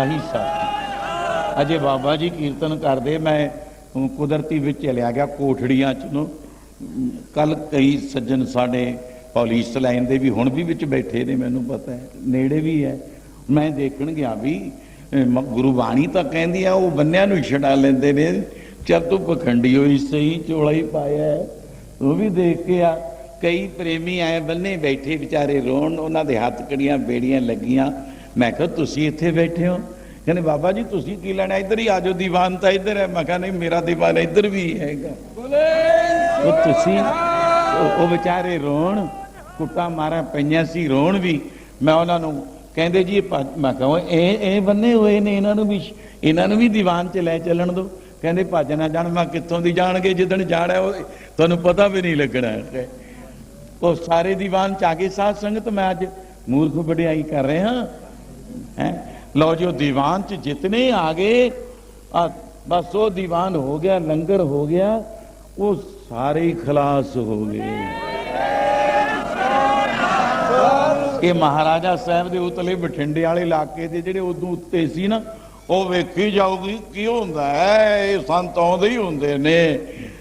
ਆਹੀ ਸਾਥੀ ਅਜੇ ਬਾਬਾ ਜੀ ਕੀਰਤਨ ਕਰਦੇ ਮੈਂ ਕੁਦਰਤੀ ਵਿੱਚ ਚਲਿਆ ਗਿਆ ਕੋਠੜੀਆਂ ਚ ਨੂੰ। ਕੱਲ ਕਈ ਸੱਜਣ ਸਾਡੇ ਪੁਲਿਸ ਲਾਈਨ ਦੇ ਵੀ ਹੁਣ ਵੀ ਵਿੱਚ ਬੈਠੇ ਨੇ ਮੈਨੂੰ ਪਤਾ ਹੈ। ਨੇੜੇ ਵੀ ਹੈ। ਮੈਂ ਦੇਖਣ ਗਿਆ ਵੀ ਅਮ, ਮ- ਗੁਰੂ ਬਾਣੀ ਤਾਂ ਕਹਿੰਦੀ ਆ ਉਹ ਬੰਨਿਆਂ ਨੂੰ ਛਡਾ ਲੈਂਦੇ ਨੇ। ਚੱਲ ਤੂੰ ਪਖੰਡੀ ਹੋਈ ਸਹੀ ਚੋਲਾ ਹੀ ਪਾਇਆ ਉਹ ਵੀ ਦੇਖ ਕੇ ਆ ਕਈ ਪ੍ਰੇਮੀ ਆਏ ਬੰਨੇ ਬੈਠੇ ਵਿਚਾਰੇ ਰੋਣ ਉਹਨਾਂ ਦੇ ਹੱਥ ਕੜੀਆਂ ਬੇੜੀਆਂ ਲੱਗੀਆਂ। ਮੈਂ ਕਿਹਾ ਤੁਸੀਂ ਇੱਥੇ ਬੈਠੇ ਹੋ? ਕਹਿੰਦੇ ਬਾਬਾ ਜੀ ਤੁਸੀਂ ਕੀ ਲੈਣਾ? ਇੱਧਰ ਹੀ ਆਜੋ ਦੀਵਾਨ ਤਾਂ ਇੱਧਰ ਹੈ। ਮੈਂ ਕਿਹਾ ਨਹੀਂ ਮੇਰਾ ਦੀਵਾਨ ਇੱਧਰ ਵੀ ਹੈਗਾ। ਉਹ ਤੁਸੀਂ ਉਹ- ਵਿਚਾਰੇ ਰੋਣ ਕੁੱਟਾ ਮਾਰਾ ਪਈਆਂ ਸੀ ਰੋਣ ਵੀ। ਮੈਂ ਉਹਨਾਂ ਨੂੰ ਕਹਿੰਦੇ ਜੀ ਮੈਂ ਕਹਾਂ ਇਹ ਇਹ ਬੰਨੇ ਹੋਏ ਨੇ ਇਹਨਾਂ ਨੂੰ ਵੀ ਇਹਨਾਂ ਨੂੰ ਵੀ ਦੀਵਾਨ 'ਚ ਲੈ ਚੱਲਣ ਦਿਓ। ਕਹਿੰਦੇ ਭੱਜ ਨਾ ਜਾਣ ਮੈਂ ਕਿੱਥੋਂ ਦੀ ਜਾਣਗੇ? ਜਿੱਦਣ ਜਾਣਾ ਉਹ ਤੁਹਾਨੂੰ ਪਤਾ ਵੀ ਨਹੀਂ ਲੱਗਣਾ। ਉਹ ਸਾਰੇ ਦੀਵਾਨ ਚ ਆ ਗਏ। ਸਾਧ ਸੰਗਤ ਮੈਂ ਅੱਜ ਮੂਰਖ ਵਡਿਆਈ ਕਰ ਰਿਹਾ। ਹੈ ਲਓ ਜੀ, ਉਹ ਦੀਵਾਨ ਚ ਜਿਤਨੇ ਆ ਗਏ, ਆ ਬਸ ਉਹ ਦੀਵਾਨ ਹੋ ਗਿਆ, ਲੰਗਰ ਹੋ ਗਿਆ, ਉਹ ਸਾਰੇ ਖਲਾਸ ਹੋ ਗਏ। ਇਹ ਮਹਾਰਾਜਾ ਸਾਹਿਬ ਦੇ ਉਤਲੇ ਬਠਿੰਡੇ ਵਾਲੇ ਇਲਾਕੇ ਦੇ ਜਿਹੜੇ ਉਦੋਂ ਉੱਤੇ ਸੀ ਨਾ, ਉਹ ਵੇਖੀ ਜਾਊਗੀ, ਕੀ ਹੁੰਦਾ ਹੈ, ਇਹ ਸੰਤ ਆਉਂਦੇ ਹੀ ਹੁੰਦੇ ਨੇ।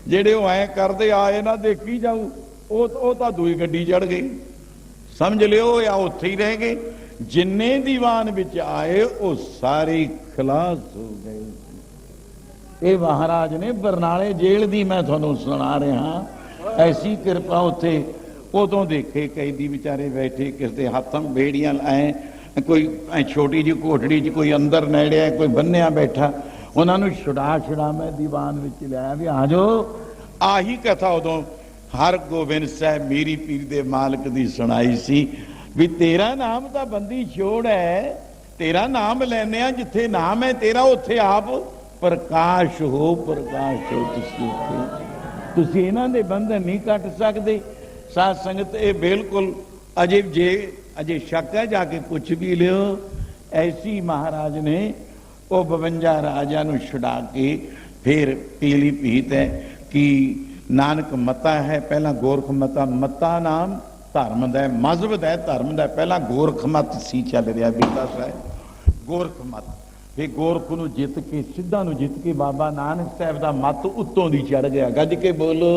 ਜਿਹੜੇ ਉਹ ਐ ਕਰਦੇ ਆਏ ਨਾ ਦੇਖੀ ਜਾਊ, ਉਹ ਉਹ ਤਾਂ ਦੂਈ ਗੱਡੀ ਚੜ ਗਈ। ਸਮਝ ਲਿਓ ਆ ਉੱਥੇ ਹੀ ਰਹਿ ਗਏ। ਜਿੰਨੇ ਦੀਵਾਨ ਵਿੱਚ ਆਏ, ਉਹ ਸਾਰੇ ਖਲਾਸ ਹੋ ਗਏ। ਇਹ ਮਹਾਰਾਜ ਨੇ ਬਰਨਾਲੇ ਜੇਲ੍ਹ ਦੀ ਮੈਂ ਤੁਹਾਨੂੰ ਸੁਣਾ ਰਿਹਾ। ਐਸੀ ਕਿਰਪਾ ਉੱਥੇ ਉਦੋਂ ਦੇਖੇ, ਕੈਦੀ ਵਿਚਾਰੇ ਬੈਠੇ ਕਿਸ ਦੇ ਹੱਥਾਂ ਬੇੜੀਆਂ ਲਾਏ। ਕੋਈ ਛੋਟੀ ਜਿਹੀ ਕੋਠੜੀ 'ਚ ਕੋਈ ਅੰਦਰ ਨੇੜਿਆ, ਕੋਈ ਬੰਨਿਆ ਬੈਠਾ। ਉਹਨਾਂ ਨੂੰ ਛੁਡਾ ਛੁਡਾ ਮੈਂ ਦੀਵਾਨ ਵਿੱਚ ਲਿਆ ਵੀ ਆ ਜਾਓ। ਆਹੀ ਕਥਾ ਉਦੋਂ ਹਰ ਗੋਬਿੰਦ ਸਾਹਿਬ ਮੀਰੀ ਪੀਰ ਦੇ ਮਾਲਕ ਦੀ ਸੁਣਾਈ ਸੀ। ਵੀ ਤੇਰਾ ਨਾਮ ਤਾਂ ਬੰਦੀ ਛੋੜ ਹੈ। ਤੇਰਾ ਨਾਮ ਲੈਨੇ ਆ ਜਿੱਥੇ ਨਾਮ ਹੈ, ਤੇਰਾ ਉੱਥੇ ਆਪ ਪ੍ਰਕਾਸ਼ ਹੋ ਪ੍ਰਕਾਸ਼ ਹੋ ਤੁਸੀਂ ਤੁਸੀਂ ਇਹਨਾਂ ਦੇ ਬੰਧਨ ਨਹੀਂ ਕੱਟ ਸਕਦੇ। ਸਾਧ ਸੰਗਤ, ਇਹ ਬਿਲਕੁਲ ਅਜੇ ਜੇ, ਅਜੇ ਸ਼ੱਕ ਹੈ, ਜਾ ਕੇ ਪੁੱਛ ਵੀ ਲਿਓ। ਐਸੀ ਮਹਾਰਾਜ ਨੇ ਉਹ 52 ਰਾਜਾ ਨੂੰ ਛਡਾ ਕੇ ਫਿਰ ਪੀਲੀ ਭੀਤ ਹੈ ਕਿ ਨਾਨਕ ਮਤਾ ਹੈ। ਪਹਿਲਾਂ ਗੋਰਖ ਮਤਾ ਮਤਾ ਨਾਮ ਧਰਮ ਦਾ ਮਜ਼ਹਬ ਦਾ ਧਰਮ ਦਾ ਪਹਿਲਾਂ ਗੋਰਖ ਮਤ ਸੀ ਚੱਲ ਰਿਹਾ ਬੀਤਾ ਸਾਹਿਬ ਗੋਰਖ ਮਤ ਫਿਰ ਗੋਰਖ ਨੂੰ ਜਿੱਤ ਕੇ, ਸਿੱਧਾ ਨੂੰ ਜਿੱਤ ਕੇ ਬਾਬਾ ਨਾਨਕ ਸਾਹਿਬ ਦਾ ਮਤ ਉੱਤੋਂ ਦੀ ਚੜ ਗਿਆ। ਗੱਜ ਕੇ ਬੋਲੋ।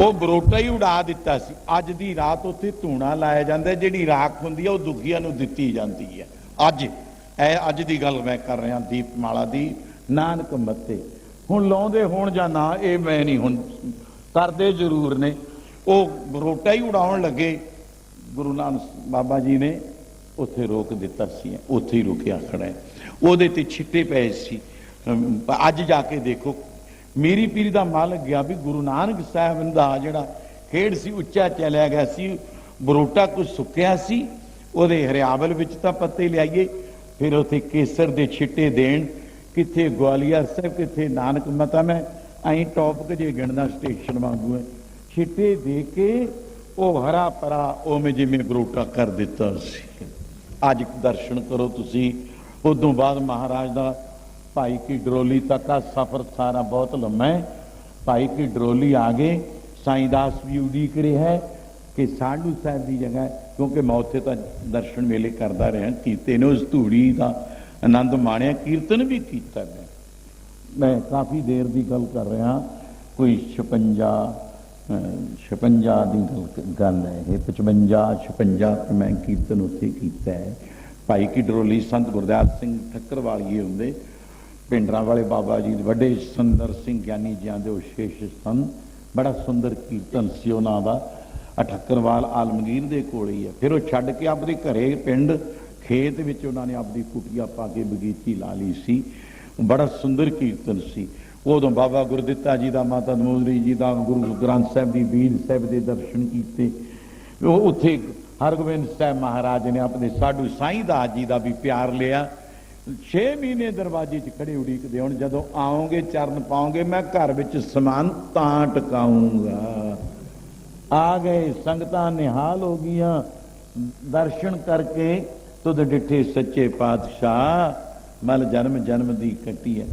ਉਹ ਬਰੋਟਾ ਹੀ ਉਡਾ ਦਿੱਤਾ ਸੀ। ਅੱਜ ਦੀ ਰਾਤ ਉੱਥੇ ਧੂਣਾ ਲਾਇਆ ਜਾਂਦਾ ਜਿਹੜੀ ਰਾਖ ਹੁੰਦੀ ਹੈ, ਉਹ ਦੁਖੀਆਂ ਨੂੰ ਦਿੱਤੀ ਜਾਂਦੀ ਹੈ। ਅੱਜ ਇਹ ਅੱਜ ਦੀ ਗੱਲ ਮੈਂ ਕਰ ਰਿਹਾ, ਦੀਪਮਾਲਾ ਦੀ ਨਾਨਕ ਮੱਤੇ ਹੁਣ ਲਾਉਂਦੇ ਹੋਣ ਜਾਂ ਨਾ, ਇਹ ਮੈਂ ਨਹੀਂ ਹੁਣ, ਕਰਦੇ ਜ਼ਰੂਰ ਨੇ। ਉਹ ਬਰੋਟਾ ਹੀ ਉਡਾਉਣ ਲੱਗੇ। ਗੁਰੂ ਨਾਨਕ ਬਾਬਾ ਜੀ ਨੇ ਉੱਥੇ ਰੋਕ ਦਿੱਤਾ ਸੀ, ਉੱਥੇ ਹੀ ਰੁਕਿਆ ਖੜਾ ਹੈ। ਉਹਦੇ ਤੇ ਛਿੱਟੇ ਪਏ ਸੀ। ਅੱਜ ਜਾ ਕੇ ਦੇਖੋ, ਮੇਰੀ ਪੀਰੀ ਦਾ ਮਾਲਕ ਗਿਆ ਵੀ ਗੁਰੂ ਨਾਨਕ ਸਾਹਿਬ ਦਾ ਜਿਹੜਾ ਖੇੜ ਸੀ, ਉੱਚਾ ਚਲਿਆ ਗਿਆ ਸੀ। ਬਰੋਟਾ ਕੁਝ ਸੁੱਕਿਆ ਸੀ, ਉਹਦੇ ਹਰਿਆਵਲ ਵਿੱਚ ਤਾਂ ਪੱਤੇ ਲਿਆਈਏ। ਫਿਰ ਉੱਥੇ ਕੇਸਰ ਦੇ ਛਿੱਟੇ ਦੇਣ, ਕਿੱਥੇ ਗਵਾਲੀਅਰ ਸਾਹਿਬ, ਕਿੱਥੇ ਨਾਨਕ ਮਤਾ ਮੈਂ ਐਂ ਟੌਪਕ ਜੇ ਗਿਣਦਾ ਸਟੇਸ਼ਨ ਵਾਂਗੂ ਹੈ। ਛਿੱਟੇ ਦੇ ਕੇ ਉਹ ਹਰਾ ਪਰਾ ਉਵੇਂ ਜਿਵੇਂ ਗਰੋਟਾ ਕਰ ਦਿੱਤਾ ਸੀ। ਅੱਜ ਦਰਸ਼ਨ ਕਰੋ ਤੁਸੀਂ। ਉਦੋਂ ਬਾਅਦ ਮਹਾਰਾਜ ਦਾ ਭਾਈ ਕੀ ਡਰੋਲੀ ਤੱਕ ਦਾ ਸਫ਼ਰ ਸਾਰਾ ਬਹੁਤ ਲੰਮਾ ਹੈ। ਭਾਈ ਕੀ ਡਰੋਲੀ ਆ ਗਏ। ਸਾਈਂ ਦਾਸ ਵੀ ਉਡੀਕ ਰਿਹਾ ਹੈ ਕਿ ਸਾਧੂ ਸਾਹਿਬ ਦੀ ਜਗ੍ਹਾ ਕਿਉਂਕਿ ਮੈਂ ਉੱਥੇ ਤਾਂ ਦਰਸ਼ਨ ਮੇਲੇ ਕਰਦਾ ਰਿਹਾ, ਕੀਤੇ ਨੇ ਉਸ ਧੂੜੀ ਦਾ ਆਨੰਦ ਮਾਣਿਆ, ਕੀਰਤਨ ਵੀ ਕੀਤਾ ਮੈਂ। ਮੈਂ ਕਾਫੀ ਦੇਰ ਦੀ ਗੱਲ ਕਰ ਰਿਹਾ, ਕੋਈ 56 56 ਦੀ ਗੱਲ- ਗੱਲ ਹੈ ਇਹ 55 56 ਤੇ ਮੈਂ ਕੀਰਤਨ ਉੱਥੇ ਕੀਤਾ ਹੈ। ਭਾਈ ਕੀ ਸੰਤ ਗੁਰਦਿਆਲ ਸਿੰਘ ਠੱਕਰ ਵਾਲੀਏ ਹੁੰਦੇ, ਪਿੰਡਰਾਂ ਵਾਲੇ ਬਾਬਾ ਜੀ ਦੇ ਵੱਡੇ ਸੁੰਦਰ ਸਿੰਘ ਗਿਆਨੀ ਜੀਆਂ ਦੇ ਉਹ ਵਿਸ਼ੇਸ਼ ਸਨ ਬੜਾ ਸੁੰਦਰ ਕੀਰਤਨ ਸੀ ਉਹਨਾਂ ਦਾ। ਅਠੱਕਰਵਾਲ ਆਲਮਗੀਰ ਦੇ ਕੋਲ ਹੀ ਹੈ। ਫਿਰ ਉਹ ਛੱਡ ਕੇ ਆਪਦੇ ਘਰੇ ਪਿੰਡ, ਖੇਤ ਵਿੱਚ ਉਹਨਾਂ ਨੇ ਆਪਦੀ ਕੁਟੀਆ ਪਾ ਕੇ ਬਗੀਚੀ ਲਾ ਲਈ ਸੀ। ਬੜਾ ਸੁੰਦਰ ਕੀਰਤਨ ਸੀ। ਉਦੋਂ ਬਾਬਾ ਗੁਰਦਿੱਤਾ ਜੀ ਦਾ, ਮਾਤਾ ਨਮੋਦਰੀ ਜੀ ਦਾ, ਗੁਰੂ ਗ੍ਰੰਥ ਸਾਹਿਬ ਦੀ ਬੀਰ ਸਾਹਿਬ ਦੇ ਦਰਸ਼ਨ ਕੀਤੇ। ਉਹ ਉੱਥੇ ਹਰਗੋਬਿੰਦ ਸਾਹਿਬ ਮਹਾਰਾਜ ਨੇ ਆਪਣੇ ਸਾਡੂ ਸਾਈਂ ਦਾਸ ਜੀ ਦਾ ਵੀ ਪਿਆਰ ਲਿਆ। 6 ਮਹੀਨੇ ਦਰਵਾਜ਼ੇ 'ਚ ਖੜੇ ਉਡੀਕਦੇ ਹੁਣ, ਜਦੋਂ ਆਓਗੇ ਚਰਨ ਪਾਓਗੇ ਮੈਂ ਘਰ ਵਿੱਚ ਸਮਾਨ ਤਾਂ ਟਿਕਾਉਂਗਾ ਆ ਗਏ, ਸੰਗਤਾਂ ਨਿਹਾਲ ਹੋ ਗਈਆਂ। ਦਰਸ਼ਨ ਕਰਕੇ ਤੁਧ ਡਿੱਠੇ ਸੱਚੇ ਪਾਤਸ਼ਾਹ, ਮਲ ਜਨਮ ਜਨਮ ਦੀ ਕੱਟੀ ਹੈ।